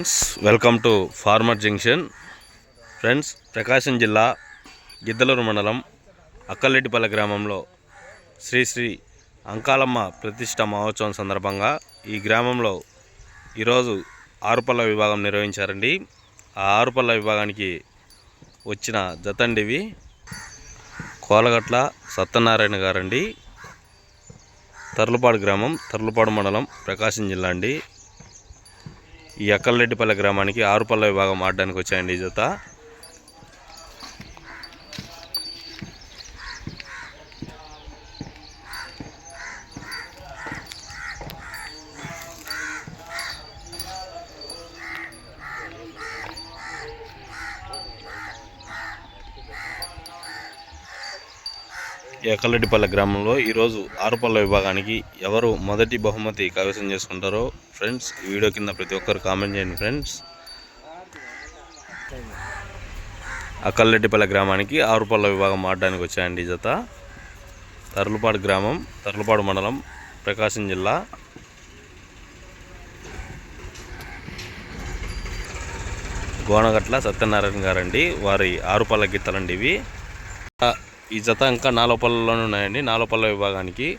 Friends welcome to farmer junction friends Prakasam జిల్లా గిద్దలూరు మండలం అక్కలెడ్డిపల్లె గ్రామంలో శ్రీ శ్రీ అంకాలమ్మ ప్రతిష్ట మహోత్సవం సందర్భంగా ఈ గ్రామంలో ఈరోజు ఆరుపల్ల విభాగం నిర్వహించారండి. ఆ ఆరుపల్ల విభాగానికి వచ్చిన జతండివి కోలగట్ల సత్యనారాయణ గారండి. తర్లుపాడు గ్రామం తర్లుపాడు మండలం ప్రకాశం జిల్లా అండి. ఈ అక్కలరెడ్డిపల్లె గ్రామానికి ఆరుపల్ల విభాగం ఆడడానికి వచ్చాయండి ఈ జత. ఈ గ్రామంలో ఈరోజు ఆరుపల్ల విభాగానికి ఎవరు మొదటి బహుమతి కైవసం చేసుకుంటారో ఫ్రెండ్స్ ఈ వీడియో కింద ప్రతి ఒక్కరు కామెంట్ చేయండి ఫ్రెండ్స్. అక్కలరెడ్డిపల్లె గ్రామానికి ఆరుపల్ల విభాగం ఆడడానికి వచ్చాయండి జత. తర్లుపాడు గ్రామం తర్లుపాడు మండలం ప్రకాశం జిల్లా. గోనగట్ల సత్యనారాయణ గారండి వారి ఆరుపల్ల గీతలండి ఇవి. ఈ జత ఇంకా నాలుపల్లలోనే ఉన్నాయండి. నాలుపల్ల విభాగానికి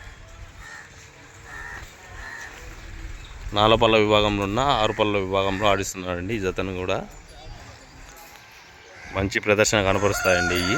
నాలుపల్ల విభాగంలో ఉన్న ఆరుపల్ల విభాగంలో ఆడిస్తున్నారండి ఈ జతను కూడా. మంచి ప్రదర్శన కనపరుస్తాయండి ఇవి.